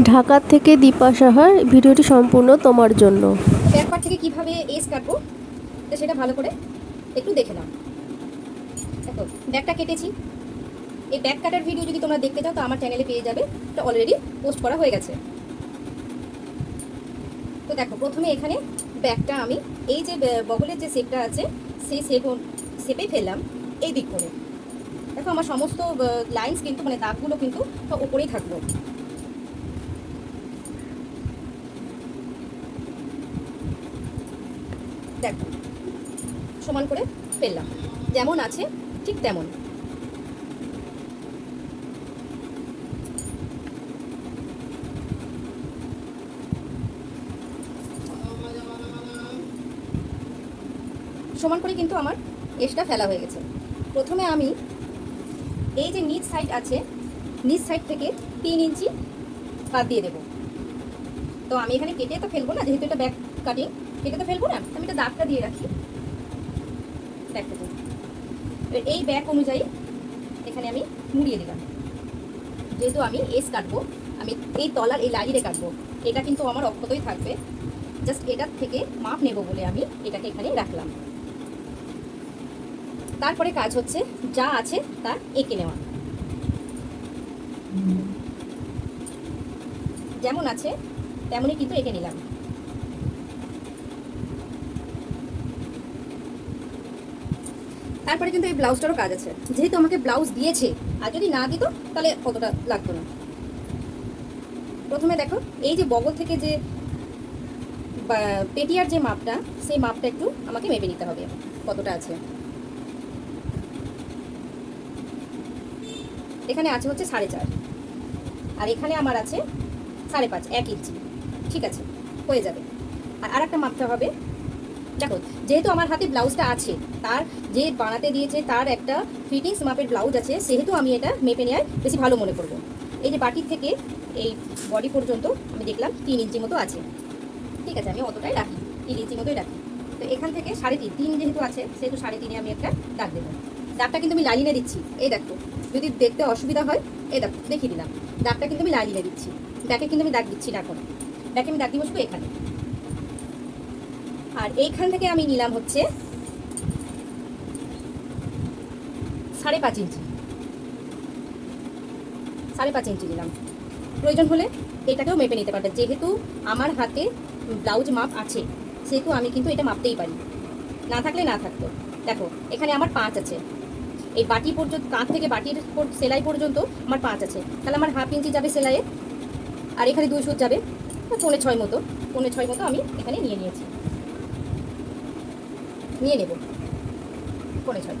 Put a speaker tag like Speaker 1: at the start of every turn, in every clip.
Speaker 1: ঢাকা থেকে দীপা সাহার ভিডিওটি সম্পূর্ণ তোমার জন্য।
Speaker 2: ব্যাক পার্ট থেকে কীভাবে এস কাটবো তো সেটা ভালো করে একটু দেখে নাও। দেখো ব্যাকটা কেটেছি। এই ব্যাক কাটার ভিডিও যদি তোমরা দেখতে চাও, তো আমার চ্যানেলে পেয়ে যাবে। এটা অলরেডি পোস্ট করা হয়ে গেছে। তো দেখো, প্রথমে এখানে ব্যাকটা আমি এই যে বগলের যে শেপটা আছে, সেই শেপ শেপেই ফেললাম এই দিক করে। দেখো, আমার সমস্ত লাইন্স কিন্তু মানে দাগগুলো কিন্তু সব উপরেই থাকল। দেখো। সমান করে ফেললাম। যেমন আছে, ঠিক তেমন। সমান করে কিন্তু আমার এসটা ফেলা হয়ে গেছে। প্রথমে আমি এই যে নিচ সাইড আছে, নিচ সাইড থেকে তিন ইঞ্চি বাদ দিয়ে দেবো। তো আমি এখানে কেটে তো ফেলব না, যেহেতু এটা ব্যাক কাটিং কেটে তো ফেলব না, আমি এটা দাগটা দিয়ে রাখি। দিয়ে। এবার এই ব্যাক অনুযায়ী এখানে আমি মুড়িয়ে দিলাম। যেহেতু আমি এস কাটবো, আমি এই তলার এই লাইনে কাটবো, এটা কিন্তু আমার অক্ষতই থাকবে। জাস্ট এটার থেকে মাপ নেব বলে আমি এটাকে এখানে রাখলাম। তারপরে কাজ হচ্ছে যা আছে তা এঁকে নেওয়া। যেমন আছে, তেমনই কিন্তু এঁকে নিলাম। তারপরে কিন্তু এই ব্লাউজটারও কাজ আছে। যেহেতু আমাকে ব্লাউজ দিয়েছে, আর যদি না দিত, তাহলে কতটা লাগতো না। প্রথমে দেখো, এই যে বগল থেকে যে পেটিয়ার যে মাপটা, সেই মাপটা একটু আমাকে মেপে নিতে হবে, কতটা আছে। এখানে আছে হচ্ছে সাড়ে চার, আর এখানে আমার আছে সাড়ে পাঁচ, এক ইঞ্চি। ঠিক আছে, হয়ে যাবে। আর আরেকটা মাপটা হবে দেখো, যেহেতু আমার হাতে ব্লাউজটা আছে, তার যে বানাতে দিয়েছে, তার একটা ফিটিংস মাপের ব্লাউজ আছে, সেহেতু আমি এটা মেপে নেওয়ায় বেশি ভালো মনে করব। এই যে বাটির থেকে এই বডি পর্যন্ত আমি দেখলাম তিন ইঞ্চি মতো আছে। ঠিক আছে, আমি অতটাই রাখি, তিন ইঞ্চি মতোই রাখি। তো এখান থেকে সাড়ে তিন তিন যেহেতু আছে, সেহেতু সাড়ে তিনে আমি একটা দাগ দেবো। দাগটা কিন্তু আমি লাইনে দিচ্ছি। এই দেখো, যদি দেখতে অসুবিধা হয়, এই দেখো, দেখিয়ে দিলাম। দাগটা কিন্তু আমি লাইনে দিচ্ছি। ব্যাকে কিন্তু আমি দাগ দিচ্ছি না এখন। ব্যাকে আমি দাগ দিয়ে বসবো এখানে। আর এইখান থেকে আমি নিলাম হচ্ছে সাড়ে পাঁচ ইঞ্চি। সাড়ে পাঁচ ইঞ্চি নিলাম। প্রয়োজন হলে এটাকেও মেপে নিতে পারবে যেহেতু আমার হাতে ব্লাউজ মাপ আছে, সেহেতু আমি কিন্তু এটা মাপতেই পারি। না থাকলে না থাকতো। দেখো, এখানে আমার পাঁচ আছে। এই বাটি পর্যন্ত, কাঁধ থেকে বাটির সেলাই পর্যন্ত আমার পাঁচ আছে। তাহলে আমার হাফ ইঞ্চি যাবে সেলাইয়ে। আর এখানে দুই সুত যাবে। পৌনে ছয় মতো, পৌনে ছয় মতো আমি এখানে নিয়ে নিয়েছি। নিয়ে নেব। পৌনে ছয়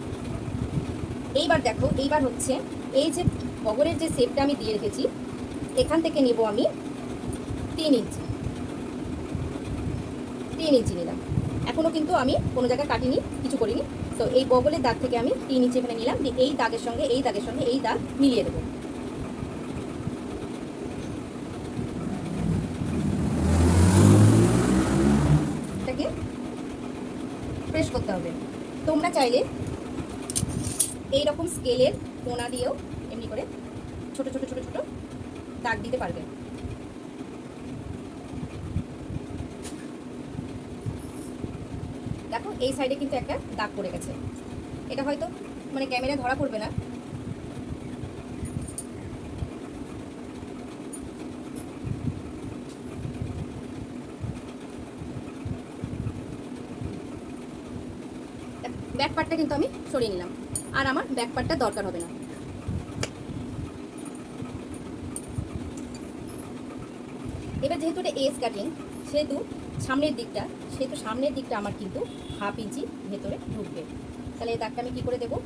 Speaker 2: এইবার দেখো, এইবার হচ্ছে এই যে বগরের যে শেপটা আমি দিয়ে রেখেছি, এখান থেকে নেব আমি তিন ইঞ্চি। তিন ইঞ্চি নিলাম। এখনও কিন্তু আমি কোনো জায়গায় কাটিনি, কিছু করিনি। তো এই বগলের দাগ থেকে আমি তিন ইঞ্চি এখানে নিলাম। এই দাগের সঙ্গে, এই দাগের সঙ্গে এই দাগ মিলিয়ে দেবো এটাকে প্রেস করতে হবে। তোমরা চাইলে এই রকম স্কেলের কোনা দিয়েও এমনি করে ছোট ছোট ছোট ছোট দাগ দিতে পারবে। দেখো, এই সাইডে কিন্তু একটা দাগ পড়ে গেছে। এটা হয়তো মানে ক্যামেরায় ধরা পড়বে না। ব্যাক পার্টটা কিন্তু আমি সরিয়ে নিলাম। আর আমার ব্যাক পার্টটা দরকার হবে না। এবার যেহেতু এটা এস কাটিং সেহেতু সামনের দিকটা, সেহেতু সামনের দিকটা আমার কিন্তু হাফ ইঞ্চি ভেতরে ঢুকবে। তাহলে এই দাগটা আমি কী করে দেবো?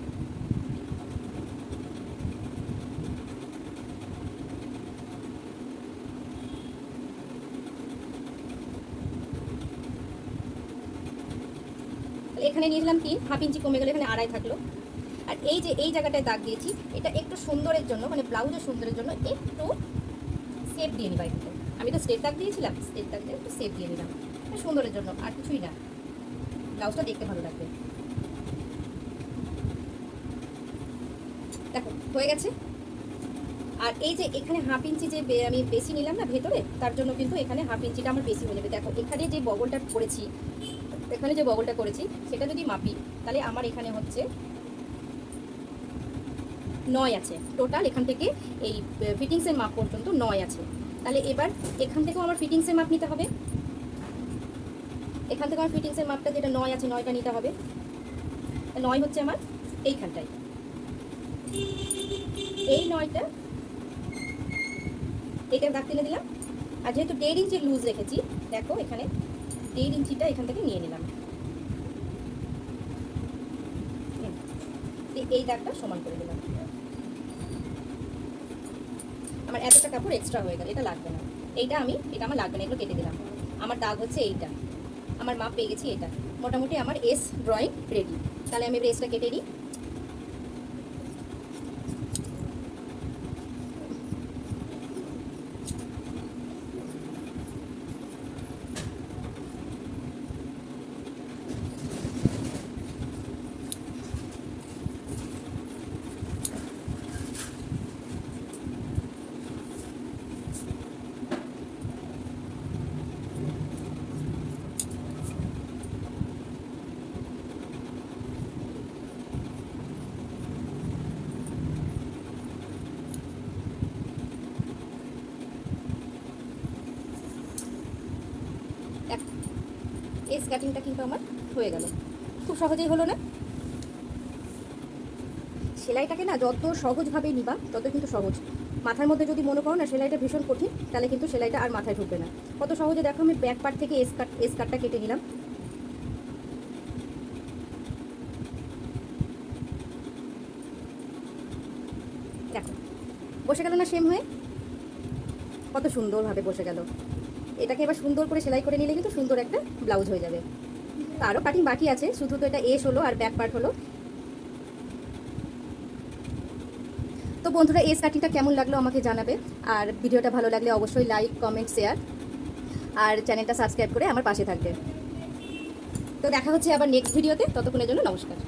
Speaker 2: এখানে নিয়েছিলাম তিন, হাফ ইঞ্চি কমে গেলে এখানে আড়াই থাকল। আর এই যে, এই জায়গাটায় দাগ দিয়েছি, এটা একটু সুন্দরের জন্য মানে ব্লাউজের সুন্দরের জন্য একটু সেপ দিয়ে নিবা একটু আমি তো স্টেট দাগ দিয়েছিলাম স্টেট দাগ দিয়ে একটু সেপ দিয়ে নিলাম। সুন্দরের জন্য, আর কিছুই না। ব্লাউজটা দেখতে ভালো লাগবে। দেখো, হয়ে গেছে। আর এই যে, এখানে হাফ ইঞ্চি যে আমি বেশি নিলাম না ভেতরে, তার জন্য কিন্তু এখানে হাফ ইঞ্চিটা আমার বেশি হয়ে যাবে। দেখো, এখানে যে বগলটা করেছি এখানে যে বগলটা করেছি, সেটা যদি মাপি, তাহলে আমার এখানে হচ্ছে নয় আছে। টোটাল এখান থেকে এই ফিটিংসের মাপ পর্যন্ত নয় আছে। তাহলে এবার এখান থেকেও আমার ফিটিংসের মাপ নিতে হবে। এখান থেকে আমার ফিটিংসের মাপটা যেটা নয় আছে, নয়টা নিতে হবে। নয় হচ্ছে আমার এইখানটায়। এই নয়টা এটা দাগ টেনে দিলাম। আর যেহেতু দেড় ইঞ্চি লুজ রেখেছি, দেখো এখানে দেড় ইঞ্চিটা এখান থেকে নিয়ে নিলাম। এই দাগটা সমান করে দিলাম। আমার এতটা কাপড় এক্সট্রা হয়ে গেল, এটা লাগবে না। এইটা আমি, এটা আমার লাগবে না, এগুলো কেটে দিলাম। আমার দাগ হচ্ছে এইটা। আমার মাপ পেয়ে গেছি এটা। মোটামুটি আমার এস ড্রয়িং রেডি তাহলে আমি এবার এসটা কেটে নিই। দেখ- এস কাটিংটা কিন্তু আমার হয়ে গেল। খুব সহজেই হলো না। সেলাইটাকে না যত সহজভাবে নিবা, তত কিন্তু সহজ। মাথার মধ্যে যদি মনে করো না সেলাইটা ভীষণ কঠিন, তাহলে কিন্তু সেলাইটা আর মাথায় ঢুকবে না। কত সহজে দেখো আমি ব্যাক পার্ট থেকে কাট এস কেটে নিলাম। দেখো, বসে গেল না সেম হয়ে? কত সুন্দরভাবে বসে গেল। এটাকে এবার সুন্দর করে সেলাই করে নিলে কিন্তু সুন্দর একটা ব্লাউজ হয়ে যাবে। আরও কাটিং বাকি আছে, শুধু তো এটা এস হলো আর ব্যাক পার্ট হলো। তো বন্ধুরা, এস কাটিংটা কেমন লাগল আমাকে জানাবে। আর ভিডিওটা ভালো লাগলে অবশ্যই লাইক কমেন্ট শেয়ার আর চ্যানেলটা সাবস্ক্রাইব করে আমার পাশে থাকবে। তো দেখা হচ্ছে আবার নেক্সট ভিডিওতে ততক্ষণের জন্য নমস্কার।